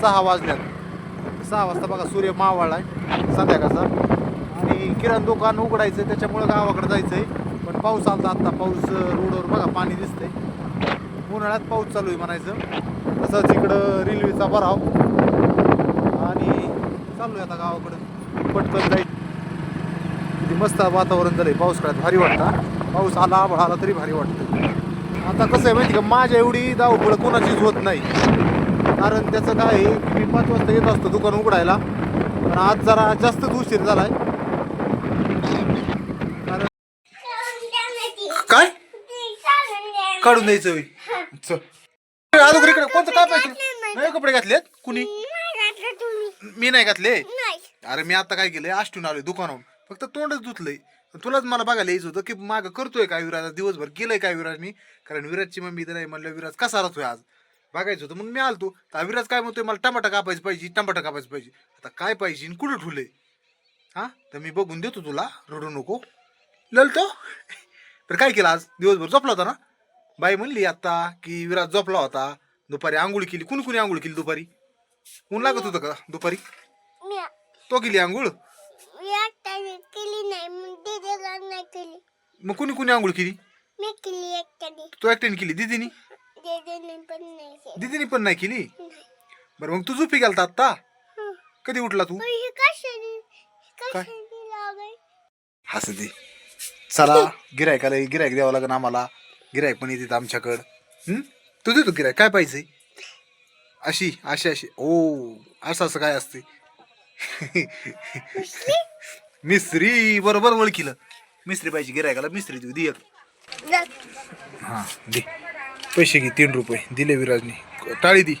सहा वाजल्यात. सहा वाजता बघा सूर्य मावळला आहे संध्याकाळचा. आणि किराणा दुकान उघडायचं त्याच्यामुळं गावाकडे जायचं आहे पण पाऊस आलता आत्ता पाऊस रोडवर बघा पाणी दिसतंय. उन्हाळ्यात पाऊस चालू आहे म्हणायचं. तसंच इकडं रेल्वेचा भराव. आणि चालू आहे आता गावाकडं. पटकन जाईल. किती मस्त वातावरण झालं पाऊस पावसाळ्यात भारी वाटतं पाऊस आला आभाळ आला तरी भारी वाटतं. आता कसं आहे माहिती का माझ्या एवढी धावपळ कोणाचीच होत नाही. कारण त्याचं काय आहे की मी पाच वाजता येत असतो दुकान उघडायला. पण आज जरा जास्तच उशीर झालाय. आहे काय? काढून द्यायचं होई चल. इकडे कोणतं काय पाहिजे नाही कपडे घातलेत? कुणी? मी नाही घातले? अरे मी आता काय केलंय? आष्टून आलोय दुकानावर फक्त तोंडच धुतलंय. तुलाच मला बघायला यायचं होतं की माग करतोय काय विराज? दिवसभर केलंय काय विराजनी? कारण विराजची मम्मी तर नाही म्हणलं विराज कसा राहतोय आज? बघायचं होतं. मग मी आलतो. तर विराज काय म्हणतोय मला टमाटा कापायचं पाहिजे टमाटा कापायचं पाहिजे. आता काय पाहिजे आणि कुठं ठुलंय हा? तर मी बघून देतो तुला रडू नको. ललतो? तर काय केलं आज? दिवसभर झोपला होता ना? बाई म्हणली आता की विराज झोपला होता. दुपारी आंघोळ केली. कुणी कुणी आंघोळ केली दुपारी? ऊन लागत होतं का दुपारी? तो केली आंघोळ मग कुणी कुणी आंघोळ केली? तू एकट्याने केली दिदीनी? दीदीने पण नाही केली. बरं मग तू झोपी गेलता आत्ता? हं. कधी उठला तू? हे काय? हस दे. चला गिरायकाला गिरायक द्यावं लागेल आम्हाला. गिरायक पण येते आमच्याकडं? तू देतो गिरायक काय पाहिजे? अशी अशी अशी. ओ असं असं काय असते? मिस्त्री? बरोबर ओळखीलं. मिस्त्री पाहिजे गिरायकाला मिस्त्री देऊ दे हां दे. पैसे घे तीन रुपये. दिले विराजने. टाळी दी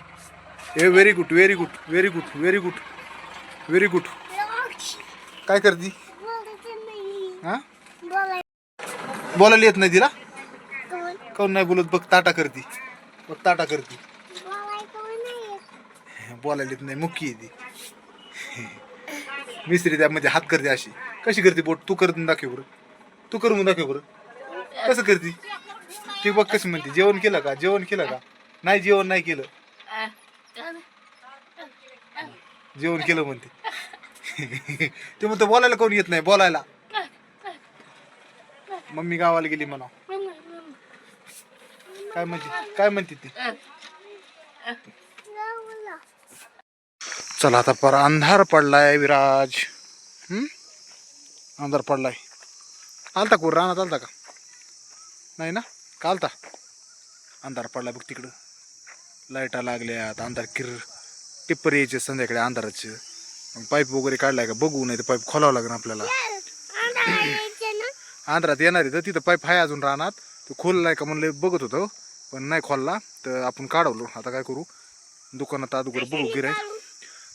ए very good very good very good very good very good काय करती? हां? बोलायला येत नाही तिला? कोण काऊन नाही बोलत? बघ ताटा करती. बघ ताटा करती. बोलायला येत नाही मुख्य आहे ती. मिस्त्री त्यामध्ये हात करते अशी. कशी करते बोट? तू करत दाखव बरं. तू करून दाखव बरं. कसं करते? ती बघ कशी म्हणते जेवण केलं का? जेवण केलं का? नाही जेवण नाही केलं. जेवण केलं म्हणते. ते म्हणतो बोलायला कोण येत नाही बोलायला. मम्मी गावाला गेली म्हणा. काय म्हणते? काय म्हणते ती? चला आता पर अंधार पडलाय विराज. हम्म? अंधार पडलाय. आलता कोण? रानात आलता का? नाही ना? का आलता अंधार पडलाय बघ तिकडं. लाईटा लागल्यात अंधार किर. टिप्पर यायचे संध्याकाळी अंधाराचे. मग पाईप वगैरे काढलाय का? बघू नाही तर पाईप खोलावं लागेल आपल्याला. आंध्रात येणार आहे तर तिथं पाईप आहे अजून रानात. तो खोललाय का म्हणलं बघत होतो पण नाही खोलला. तर आपण काढवलो. आता काय करू? दुकानात अगोदर बघू गिराय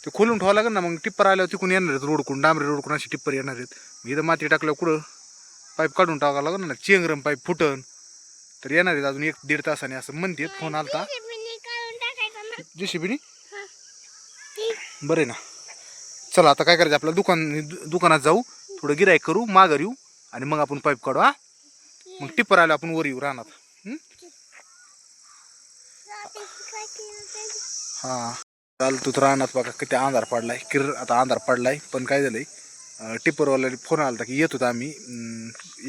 ते खोलून ठेवावं लागेल ना मग टिप्पर आल्यावर तिकून येणार आहेत रोडकडून. डांबरी रोडकडून अशी टिप्पर येणार आहेत. मग इथं माती टाकल्यावर कुठं? पाईप काढून टाकावं लागेल ना चेंगरम पाईप फुटन. तर येणार आहेत अजून एक दीड तासाने असं म्हणते फोन आलता. जेसीबीनी? बरं आहे ना. चला आता काय करायचं आपल्या दुकान दुकानात जाऊ थोडं गिराईक करू माघार येऊ आणि मग आपण पाईप काढू हा? मग टिप्पर आलं आपण वर येऊ रानात. हं? हा. चाल तू तर रानात बघा किती अंधार पडलाय किर आता अंधार पडलाय पण काय झालंय? टिप्परवाला फोन आलता की येत होता आम्ही.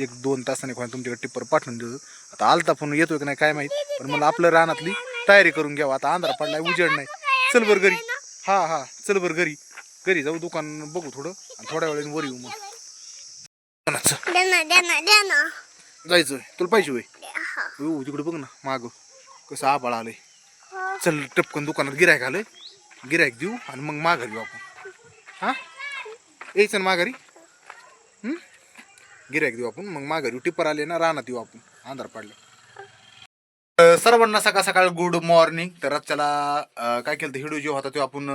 एक दोन तासाने कोणा तुमच्याकडे टिप्पर पाठवून देतो आता आलता फोन येतोय की नाही काय माहीत. पण मला आपलं रानातली तयारी करून घ्यावं. आता अंधार पडलाय उजेड नाही. चल बरं घरी. हा हा चल बरं घरी. घरी जाऊ दुकान बघू थोडं. आणि थोड्या वेळाने वर येऊ मग. जायचं तुला पाहिजे होय? हा. तिकडे बघ ना माग. कसं आबाळ आलंय. हो. चल टपकन दुकानात गिरायक आलंय. गिरायक देऊ आणि मग माघारी येऊ आपण. हा? यायचं ना माघारी? गिरायक देऊ आपण मग माघारी. येऊ टिप्पर आले ना रानात येऊ आपण. अंधार पडले. सर्वांना सकाळ सकाळ गुड मॉर्निंग. तर आजच्याला काय केलं हिडू जो होता तो आपण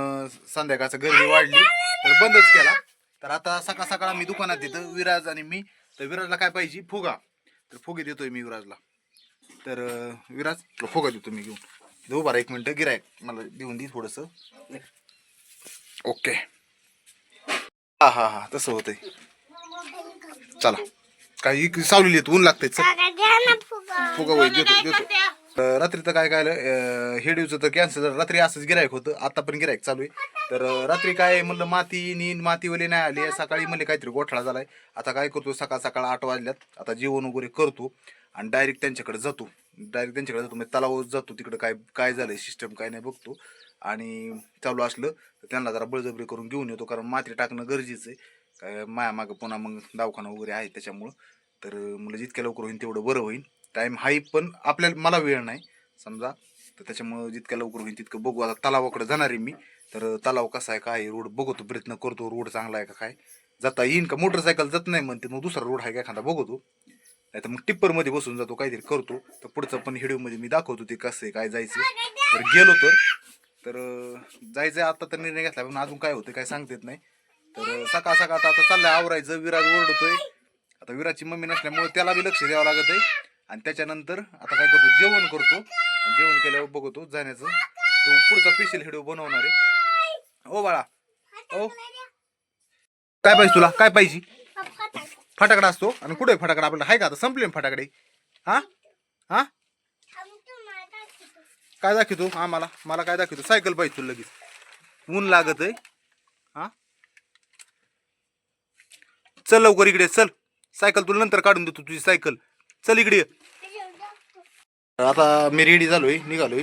संध्याकाळचं गर्दी वाढली. तर बंदच केला. तर आता सकाळ सकाळ आम्ही दुकानात देतो विराज आणि मी. तर विराजला काय पाहिजे? फुगा. तर फुगे देतोय मी विराजला. तर विराज फुगा देतो मी घेऊन. देऊ बरं एक मिनटं गिरायक मला देऊन दे थोडंसं. ओके. हा हा हा तसं होतंय. चला. काही सावली येत ऊन लागतंय. चल. फुगा. वय देतो देतो. तर रात्री तर काय काय हेडिओचं तर कॅन्सल रात्री असंच गिरायक होतं. आता पण गिरायक चालू आहे. तर रात्री काय म्हणलं माती नीन मातीवाली नाही आली. सकाळी म्हणले काहीतरी गोठळा झालाय. आता काय करतो सकाळ सकाळ आठ वाजल्यात. आता जेवण वगैरे करतो आणि डायरेक्ट त्यांच्याकडे जातो. डायरेक्ट त्यांच्याकडे जातो. म्हणजे तलाव जातो. तिकडे काय काय झालंय सिस्टम काय नाही बघतो. आणि चालू असलं तर त्यांना जरा बळजबरी करून घेऊन येतो कारण माती टाकणं गरजेचं आहे. काय माया मागं पुन्हा मग दवाखाना वगैरे आहे त्याच्यामुळं. तर मला जितक्या लवकर होईल तेवढं बरं होईल टाईम हाई पण आपल्याला मला वेळ नाही. समजा तर त्याच्यामुळं जितक्या लवकर होईल तितकं बघू. आता तलावाकडे जाणार आहे मी. तर तलाव कसा आहे काय रोड बघतो प्रयत्न करतो. रोड चांगला आहे का काय? जाता येईन का? मोटरसायकल जात नाही म्हणते मग दुसरा रोड आहे का एखादा बघतो. नाही तर मग टिप्परमध्ये बसून जातो काहीतरी करतो. तर पुढचं पण व्हिडिओमध्ये मी दाखवतो ते कसं आहे काय जायचं तर गेलो तर तर जायचं आता तर निर्णय घेतला पण अजून काय होतं काय सांगता येत नाही. तर सकाळ सकाळ आता आता चाललंय आवरायचं विराज ओरडतोय. आता विराजची मम्मी नसल्यामुळे त्याला बी लक्ष द्यावं लागत आहे आणि त्याच्यानंतर आता काय करतो जेवण करतो. आणि जेवण केल्यावर बघतो जाण्याचं. तो पुढचा स्पेशल व्हिडिओ बनवणार आहे. ओ बाळा. ओ. काय पाहिजे तुला? काय पाहिजे? फटाकडा असतो. आणि कुठे फटाकडा? आपल्याला आहे का? आता संपले ना फटाकडे. हा? हा? काय दाखवतो? आम्हाला मला काय दाखवतो? सायकल पाहिजे तुला लगेच. ऊन लागत आहे हा? चल लवकर इकडे चल. सायकल तुला नंतर काढून देतो तुझी सायकल. चल इकडे ये. आता मी रेडी झालोय निघालोय.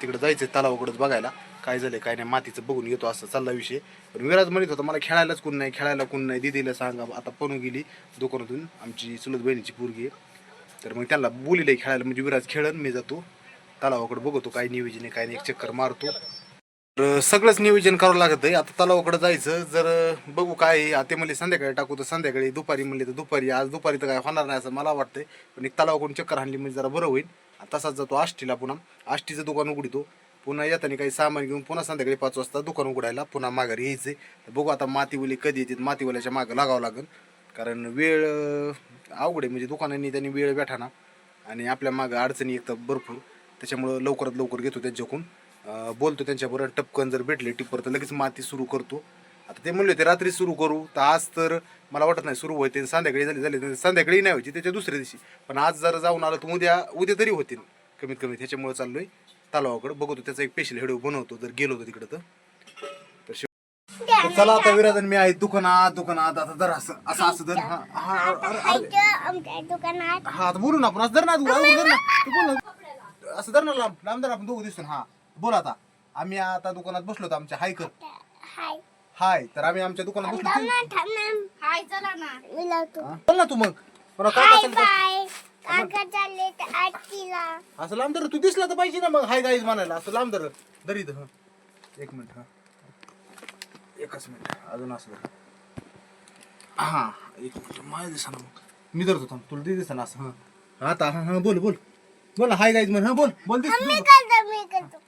तिकडे जायचंय तलावाकडंच बघायला. काय झालंय काय नाही मातीचं बघून येतो असं चालला विषय. पण विराज म्हणत होता मला खेळायलाच कोण नाही खेळायला कोण नाही दिदीला सांगा. आता पणू गेली दुकानातून. आमची चुलत बहिणीची पोरगी आहे. तर मग त्यांना बोलिलंय खेळायला म्हणजे विराज खेळन मी जातो. तलावाकडे बघतो काय नियोजन आहे काय नाही एक चक्कर मारतो. तर सगळंच नियोजन करावं लागत आहे. आता तलावाकडे जायचं जर बघू काय आहे. आता म्हणले संध्याकाळी टाकू तर संध्याकाळी दुपारी म्हणले तर दुपारी. आज दुपारी तर काय होणार नाही असं मला वाटतंय. पण एक तलावाकडून चक्कर हाणली म्हणजे जरा बरं होईल. तसाच जातो आष्टीला पुन्हा. आष्टीचं दुकान उघडतो. पुन्हा येताना काही सामान घेऊन पुन्हा संध्याकाळी पाच वाजता दुकान उघडायला पुन्हा माघारी यायचंय. बघू आता मातीवली कधी येते मातीवाल्याच्या मागं लागावं लागेल. कारण वेळ अवघड आहे. म्हणजे दुकानांनी त्यांनी वेळ भेटाना. आणि आपल्या मागं अडचणी येतात भरपूर. त्याच्यामुळं लवकरात लवकर घेतो त्यांच्याकडून बोलतो त्यांच्याबरोबर टपकन जर भेटले टिप्पर तर लगेच माती सुरू करतो. आता ते म्हणले होते रात्री सुरू करू तर आज तर मला वाटत नाही सुरू होते संध्याकाळी झाली झाली संध्याकाळी नाही व्हायची त्याच्या दुसऱ्या दिवशी. पण आज जर जाऊन आलं तर उद्या उद्या तरी होतील. कमीत कमी त्याच्यामुळे चाललोय. तलावाकडे बघतो त्याचा एक स्पेशल व्हिडिओ बनवतो जर गेलो तर तिकडं तर. चला आता विराजन मी आहे दुकानात दुकानात. आता जर असं असं असं जर हा हा हा बोलू ना आपण. असं तू धर ना तू बोल ना. असं धर ना लांब लांब धर आपण दोघं दिसतो ना. हा बोल आता. आम्ही आता दुकानात बसलो होतो आमच्या हाय कर हाय. हाय तर आम्ही आमच्या दुकानात बसलो थांब होतो. ना थांब ना. हाय चला ना. मी लावतो. हा? बोल ना तू मग. बरं काय हाय असेल तर- बाय काका चालले तर आजीला. असं लांब धर तू दिसला तर पाहिजे ना मग. हाय गाईज म्हणायला असं लांब धर. धर इथं हा. एक मिनिट हा. एकच मिनिट अजून असं धर. हा एक मिनिट माझ्या दिसा मग. मी धरतो थांब तुला दिसा ना असं हा. आता हा हा बोल बोल. बोल हाय गाईज म्हण. हा बोल बोल दिस मी करतो मी करतो.